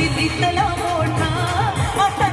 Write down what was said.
सिद्धि तला मोठा